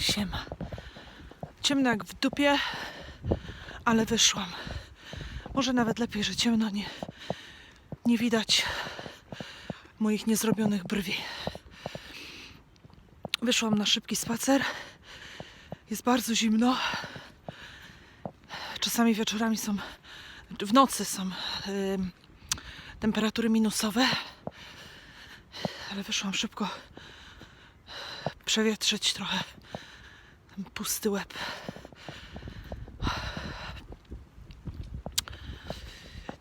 ściema. Ciemno jak w dupie, ale wyszłam. Może nawet lepiej, że ciemno nie, nie widać moich niezrobionych brwi. Wyszłam na szybki spacer. Jest bardzo zimno. Czasami wieczorami są, w nocy są temperatury minusowe. Ale wyszłam szybko przewietrzyć trochę ten pusty łeb.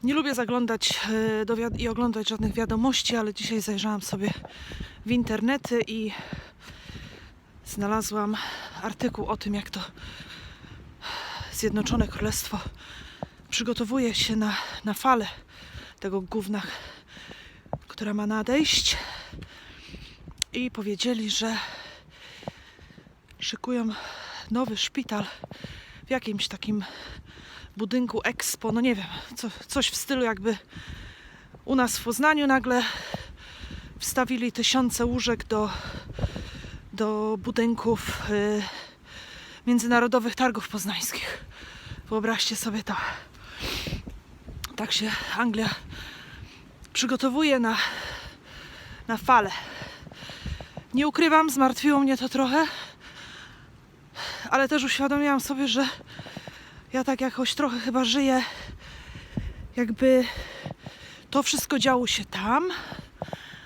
Nie lubię zaglądać e, do i oglądać żadnych wiadomości, ale dzisiaj zajrzałam sobie w internety i znalazłam artykuł o tym, jak to Zjednoczone Królestwo przygotowuje się na, na falę tego gówna, która ma nadejść. I powiedzieli, że szykują nowy szpital w jakimś takim budynku Expo, no nie wiem, co, coś w stylu jakby u nas w Poznaniu nagle wstawili tysiące łóżek do, do budynków y, międzynarodowych targów poznańskich. Wyobraźcie sobie to. Tak się Anglia przygotowuje na, na falę. Nie ukrywam, zmartwiło mnie to trochę, ale też uświadomiłam sobie, że ja tak jakoś trochę chyba żyję, jakby to wszystko działo się tam,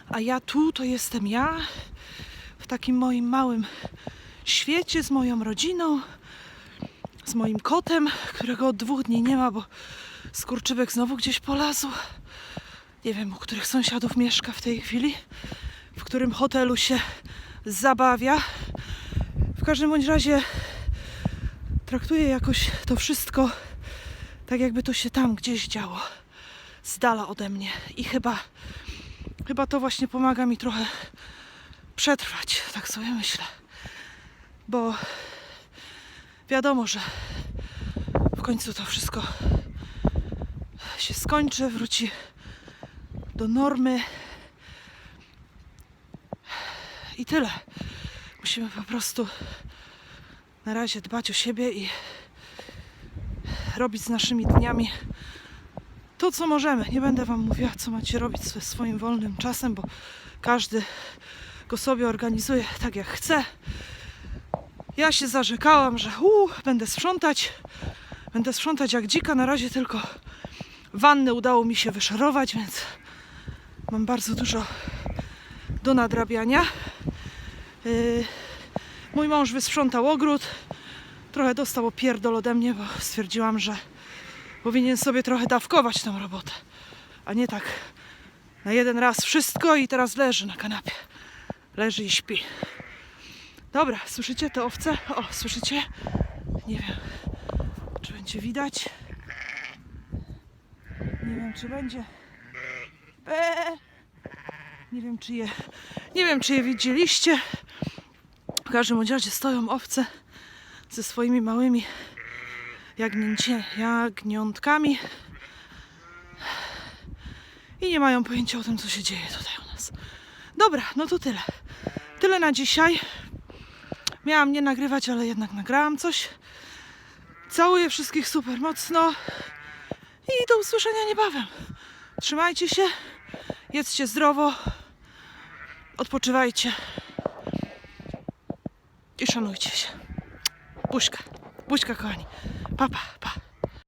a ja tu to jestem ja, w takim moim małym świecie z moją rodziną, z moim kotem, którego od dwóch dni nie ma, bo skurczybek znowu gdzieś polazł. Nie wiem, u których sąsiadów mieszka w tej chwili, w którym hotelu się zabawia. W każdym bądź razie traktuję jakoś to wszystko tak, jakby to się tam gdzieś działo, z dala ode mnie. I chyba, chyba to właśnie pomaga mi trochę przetrwać, tak sobie myślę. Bo wiadomo, że w końcu to wszystko się skończy, wróci do normy. I tyle. Musimy po prostu na razie dbać o siebie i robić z naszymi dniami to, co możemy. Nie będę Wam mówiła, co macie robić ze swoim wolnym czasem, bo każdy go sobie organizuje tak, jak chce. Ja się zarzekałam, że uu, będę sprzątać. Będę sprzątać jak dzika. Na razie tylko wannę udało mi się wyszorować, więc mam bardzo dużo do nadrabiania. Yy, mój mąż wysprzątał ogród. Trochę dostał opierdol ode mnie, bo stwierdziłam, że powinien sobie trochę dawkować tą robotę. A nie tak na jeden raz wszystko i teraz leży na kanapie. Leży i śpi. Dobra, słyszycie te owce? O, słyszycie? Nie wiem, czy będzie widać. Nie wiem, czy będzie. Be. Nie wiem, czy je. Nie wiem, czy je widzieliście. Każdym razie stoją owce ze swoimi małymi jagnięcie, jagniątkami i nie mają pojęcia o tym, co się dzieje tutaj u nas. Dobra, no to tyle. Tyle na dzisiaj. Miałam nie nagrywać, ale jednak nagrałam coś. Całuję wszystkich super mocno i do usłyszenia niebawem. Trzymajcie się, jedzcie zdrowo, odpoczywajcie і шануйтеся. Пушка, пушка, кохані. Па-па, па.